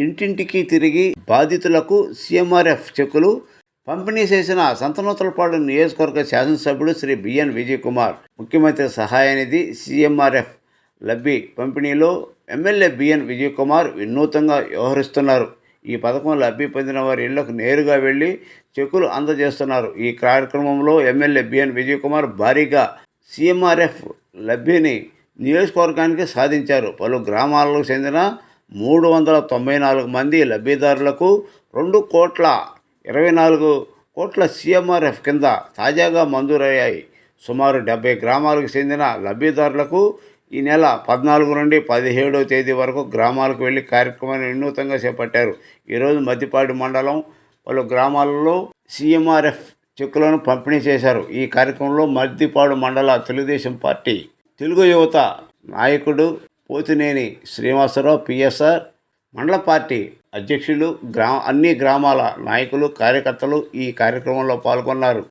ఇంటింటికి తిరిగి బాధితులకు సీఎంఆర్ఎఫ్ చెక్కులు పంపిణీ చేసిన సంతనోత్తలపాడు నియోజకవర్గ శాసనసభ్యుడు శ్రీ బిఎన్ విజయ్ కుమార్ ముఖ్యమంత్రి సహాయనిధి సీఎంఆర్ఎఫ్ లబ్ధి పంపిణీలో ఎమ్మెల్యే బిఎన్ విజయ్ కుమార్ వినూతంగా వ్యవహరిస్తున్నారు. ఈ పథకం లబ్ధి పొందిన వారి ఇళ్ళకు నేరుగా వెళ్ళి చెక్కులు అందజేస్తున్నారు. ఈ కార్యక్రమంలో ఎమ్మెల్యే బిఎన్ విజయ్ కుమార్ భారీగా సీఎంఆర్ఎఫ్ లబ్ధిని నియోజకవర్గానికి సాధించారు. పలు గ్రామాలకు చెందిన మూడు వందల తొంభై నాలుగు మంది లబ్ధిదారులకు రెండు కోట్ల ఇరవై నాలుగు కోట్ల సీఎంఆర్ఎఫ్ కింద తాజాగా మంజూరయ్యాయి. సుమారు డెబ్బై గ్రామాలకు చెందిన లబ్ధిదారులకు ఈ నెల పద్నాలుగు నుండి పదిహేడవ తేదీ వరకు గ్రామాలకు వెళ్ళి కార్యక్రమాన్ని వినూతంగా చేపట్టారు. ఈరోజు మద్దిపాడు మండలం పలు గ్రామాలలో సీఎంఆర్ఎఫ్ చెక్కులను పంపిణీ చేశారు. ఈ కార్యక్రమంలో మద్దిపాడు మండల తెలుగుదేశం పార్టీ తెలుగు యువత నాయకుడు పోతినేని శ్రీనివాసరావు పిఎస్ఆర్ మండల పార్టీ అధ్యక్షులు గ్రా అన్ని గ్రామాల నాయకులు కార్యకర్తలు ఈ కార్యక్రమంలో పాల్గొన్నారు.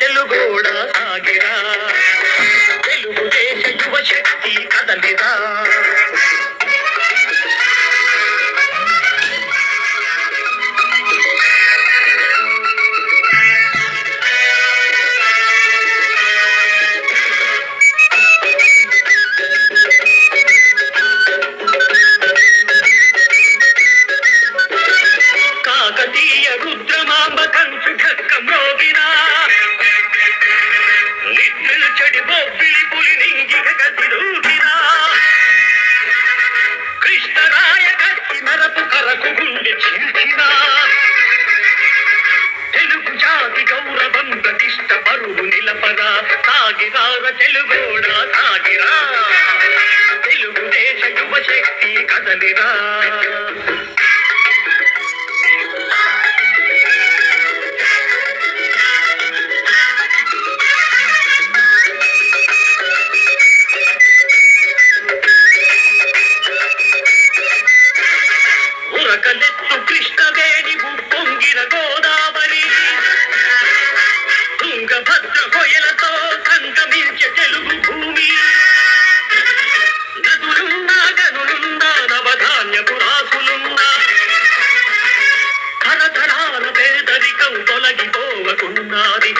సాగిరార సాగిరార తెలుగుడా సాగిరా తెలుగు దేశ యువ శక్తి కదలిరా. பொன்னாதி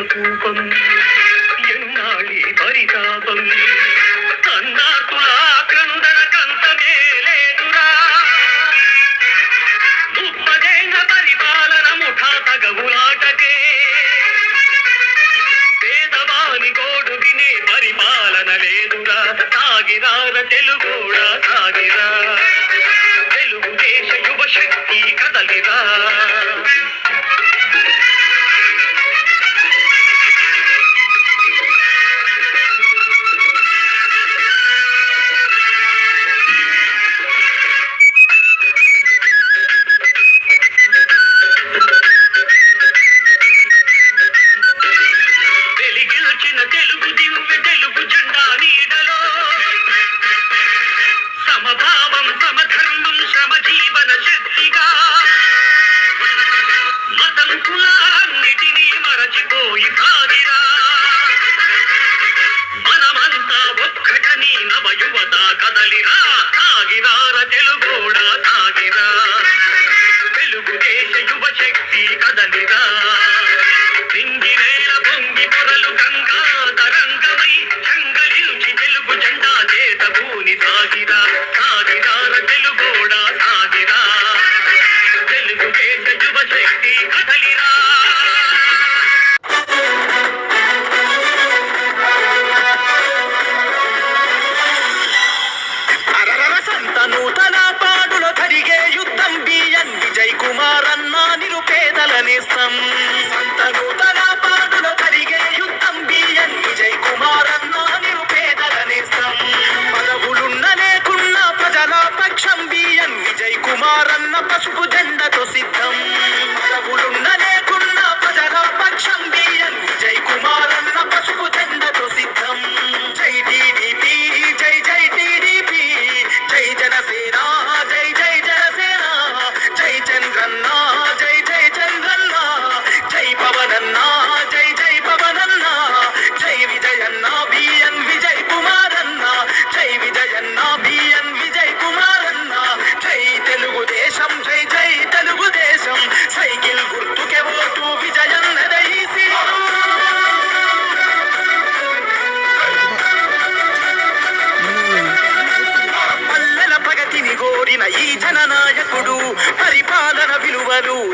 ఎన్నాళ్ళి ఎన్నాళి పరితాపం.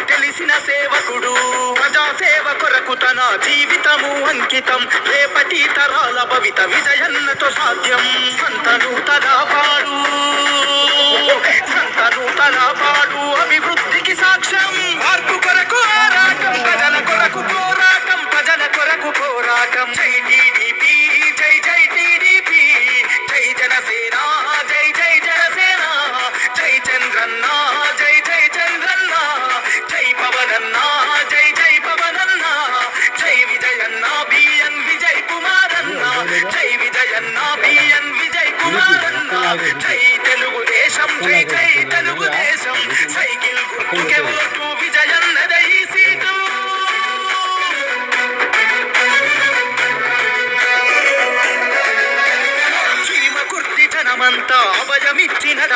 తెలిసిన సేవకుడు ప్రజాసేవ కొరకు తన జీవితము అంకితం. రేపటి తరాల భవిత విజయన్నతో సాధ్యం. సంతను తలపాడు సంతను తలపాడు అభివృద్ధికి సాక్ష్యం. మార్పు కొరకు ఆరాటం ప్రజల కొరకు పోరాటం ప్రజల కొరకు పోరాటం. చైనీ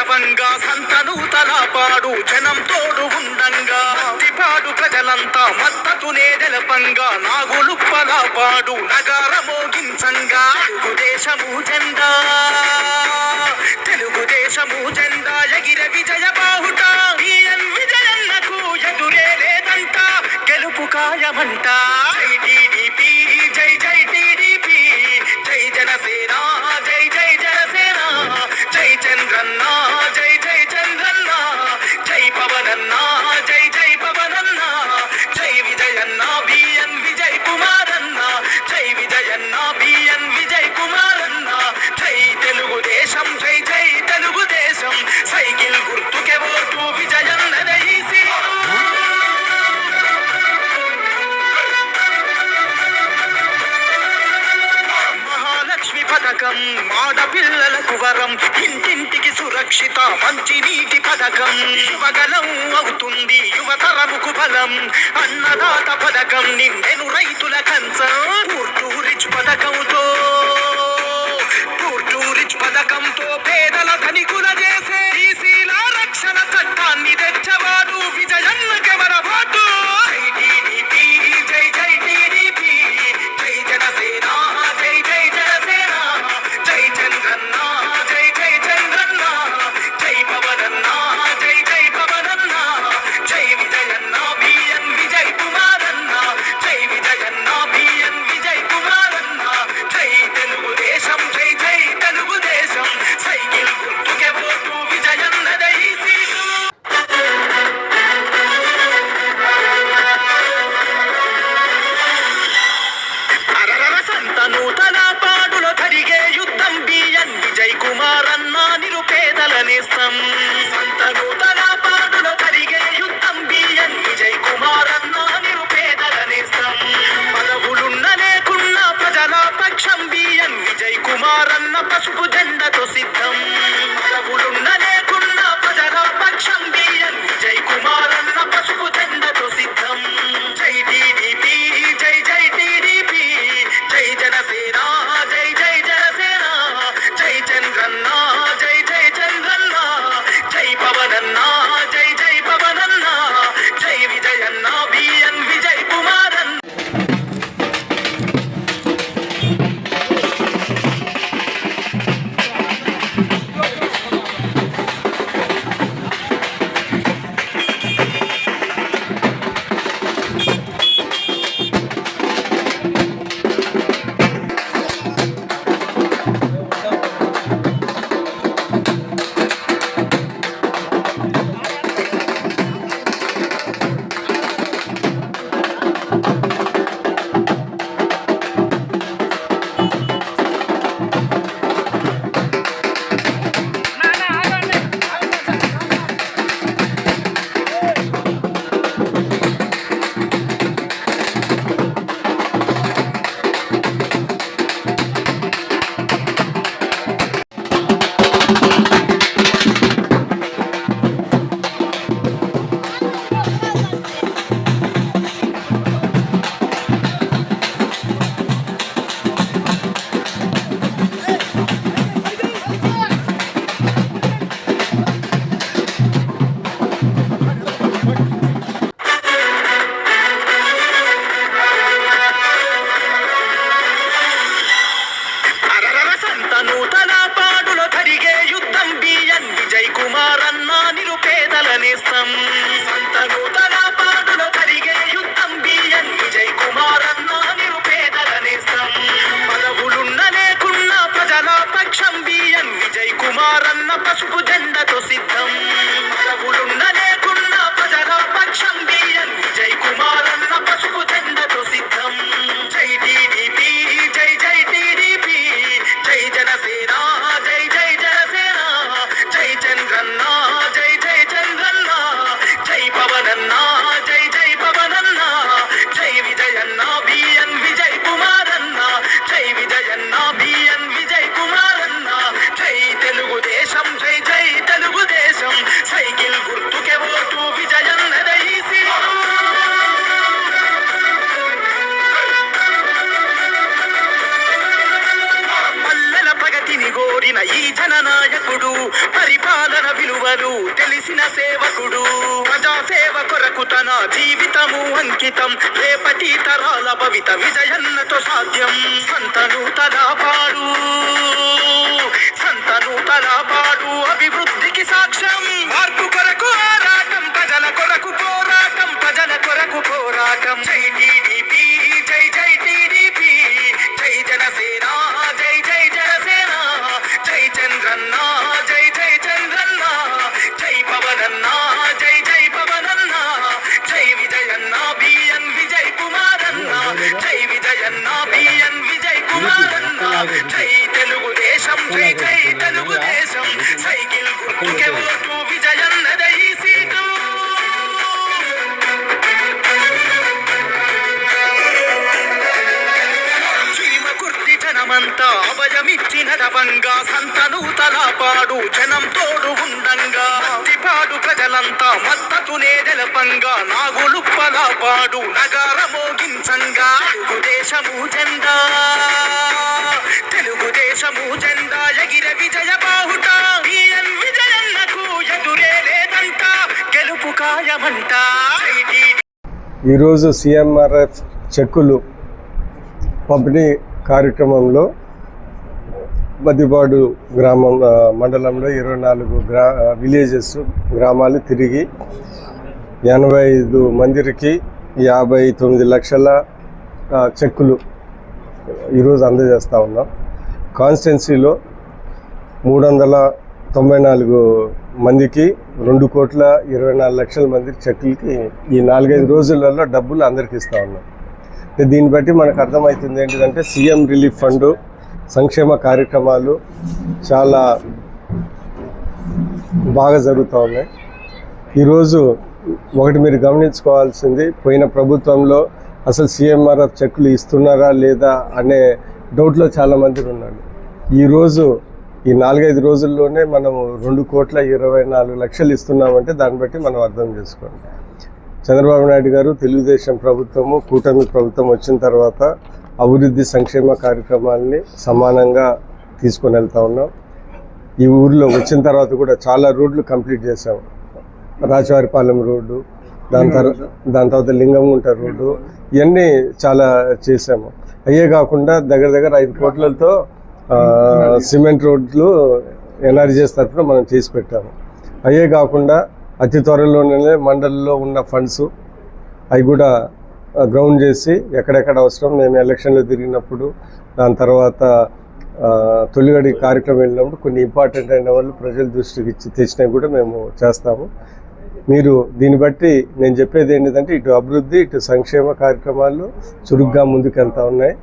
అభయమిచ్చిన సంతను తలపాడు జనం తోడు ఉండంగా. తిపాడు ప్రజలంతా మద్దతునే తెలపంగా నాగులుప్పలాపాడు నగార మోగించంగా. తెలుగుదేశము జెండా తెలుగుదేశము జెండా ఎగిర విజయ బాహుట. విజయన్నకు ఎదురే లేదంట గెలుపు ఖాయమంట. చంద్రన్న జై జై చంద్రన్న జై పవనన్న జై జై పవనన్న జై విజయన్న బిఎన్ విజయ్ కుమారన్న జై విజయన్న బిఎన్ విజయ్ కుమారన్న జై తెలుగుదేశం జై జై తెలుగుదేశం సైకిల్ గుర్తుకే ఓటు విజయన్నద ఈ మహాలక్ష్మి పథకం ఆడపిల్లలకు వరం సురక్షిత మంచి నీటి పథకం. యువగలం అవుతుంది యువతరముకు బలం. అన్నదాత పథకం నిండెను రైతుల కంచం. పూర్టు రిచ్ పథకంతో పూర్టు రిచ్ పథకంతో పేదల ధనికుల చేసే రక్షణ చట్టాన్ని తెచ్చవాడు విజయన్న జవారన్న పసుపు జెండతో సిద్ధం. కోరిన నాయకుడు పరిపాలన విలువలు తెలిసిన సేవకుడు. ప్రజాసేవ కొరకు తన జీవితము అంకితం. రేపటి తరాల భవిత విజయన్నతో సాధ్యం. సంతను తలాపాడు సంతను తలాపాడు అభివృద్ధికి సాక్ష్యం. మార్పు కొరకు ఆరాటం ప్రజల కొరకు పోరాటం ప్రజల కొరకు పోరాటం. జై జై తెలుగుదేశం జై జై తెలుగుదేశం. సైకిల్ గుర్తుకే ఓటు విజయన్న సీటు. చీమ జనమంతా అభయమిచ్చిన రవంగా సంతను తలపాడు జనం తోడు ఉండంగా. మత్తిపాడు ప్రజలంతా మద్దతునే తెలపంగా నాగులుప్పలాపాడు నగార మోగించంగా. తెలుగుదేశము జెండా. విజయ బాహుట. విజయన్నకు ఎదురే లేదంట. గెలుపు ఖాయమంట. ఈరోజు సిఎంఆర్ఎఫ్ చెక్కులు పంపిణీ కార్యక్రమంలో మద్దిపాడు గ్రామం మండలంలో ఇరవై నాలుగు గ్రా విలేజెస్ గ్రామాలు తిరిగి ఎనభై ఐదు మందికి యాభై తొమ్మిది లక్షల చెక్కులు ఈరోజు అందజేస్తూ ఉన్నాం. కాన్స్టిట్యున్సీలో మూడు వందల తొంభై నాలుగు మందికి రెండు కోట్ల ఇరవై నాలుగు లక్షల మంది చెక్కులకి ఈ నాలుగైదు రోజులలో డబ్బులు అందరికి ఇస్తూ ఉన్నాం. దీన్ని బట్టి మనకు అర్థమవుతుంది ఏంటిదంటే సీఎం రిలీఫ్ ఫండ్ సంక్షేమ కార్యక్రమాలు చాలా బాగా జరుగుతూ ఉన్నాయి. ఈరోజు ఒకటి మీరు గమనించుకోవాల్సింది పోయిన ప్రభుత్వంలో అసలు సీఎంఆర్ఎఫ్ చెక్కులు ఇస్తున్నారా లేదా అనే డౌట్లో చాలామంది ఉన్నాడు ఈరోజు ఈ నాలుగైదు రోజుల్లోనే మనము రెండు కోట్ల ఇరవై నాలుగు లక్షలు ఇస్తున్నామంటే దాన్ని బట్టి మనం అర్థం చేసుకోండి. చంద్రబాబు నాయుడు గారు తెలుగుదేశం ప్రభుత్వము కూటమి ప్రభుత్వం వచ్చిన తర్వాత అభివృద్ధి సంక్షేమ కార్యక్రమాల్ని సమానంగా తీసుకొని వెళ్తా ఉన్నాం. ఈ ఊర్లో వచ్చిన తర్వాత కూడా చాలా రోడ్లు కంప్లీట్ చేసాం రాజవారిపాలెం రోడ్డు దాని తర్వాత దాని తర్వాత లింగంగుంట రోడ్డు ఇవన్నీ చాలా చేసాము అయ్యే కాకుండా దగ్గర దగ్గర ఐదు కోట్లతో సిమెంట్ రోడ్లు ఎన్ఆర్జీఎస్ తరఫున మనం చేసి పెట్టాము. అయ్యే కాకుండా అతి త్వరలోనే మండలిలో ఉన్న ఫండ్స్ అవి కూడా గ్రౌండ్ చేసి ఎక్కడెక్కడ అవసరం మేము ఎలక్షన్లో తిరిగినప్పుడు దాని తర్వాత తొలిగడి కార్యక్రమం వెళ్ళినప్పుడు కొన్ని ఇంపార్టెంట్ అయిన వాళ్ళు ప్రజల దృష్టికి ఇచ్చి తెచ్చినవి కూడా మేము చేస్తాము. మీరు దీన్ని బట్టి నేను చెప్పేది ఏంటిదంటే ఇటు అభివృద్ధి ఇటు సంక్షేమ కార్యక్రమాలు చురుగ్గా ముందుకెళ్తా ఉన్నాయి.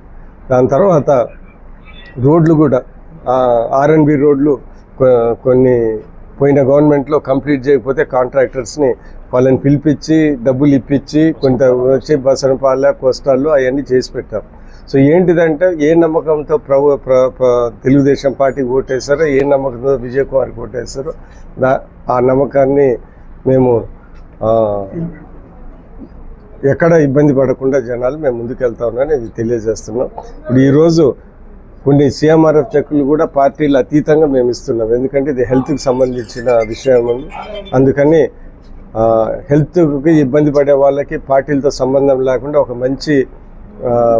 దాని తర్వాత రోడ్లు కూడా ఆర్ఎన్బి రోడ్లు కొన్ని పోయిన గవర్నమెంట్లో కంప్లీట్ చేయకపోతే కాంట్రాక్టర్స్ని వాళ్ళని పిలిపించి డబ్బులు ఇప్పించి కొంత వచ్చి బసనపాలె కోస్టాల్లో అవన్నీ చేసి పెట్టాం. సో ఏంటిదంటే ఏ నమ్మకంతో ప్రభు ప్ర- తెలుగుదేశం పార్టీ ఓటేశారో ఏ నమ్మకంతో విజయ్ కుమార్కి ఓటేశారో దా ఆ నమ్మకాన్ని మేము ఎక్కడ ఇబ్బంది పడకుండా జనాలు మేము ముందుకు వెళ్తా ఉన్నామని ఇది తెలియజేస్తున్నాం. ఇప్పుడు ఈరోజు కొన్ని సీఎంఆర్ఎఫ్ చెక్కులు కూడా పార్టీలు అతీతంగా మేము ఇస్తున్నాం. ఎందుకంటే ఇది హెల్త్కి సంబంధించిన విషయం అందుకని హెల్త్కి ఇబ్బంది పడే వాళ్ళకి పార్టీలతో సంబంధం లేకుండా ఒక మంచి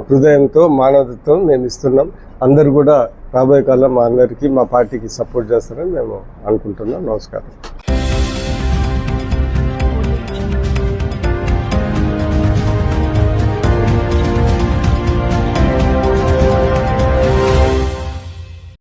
హృదయంతో మానవతతో మేము ఇస్తున్నాం. అందరు కూడా రాబోయే కాలం మా అందరికీ మా పార్టీకి సపోర్ట్ చేస్తారని మేము అనుకుంటున్నాం. నమస్కారం.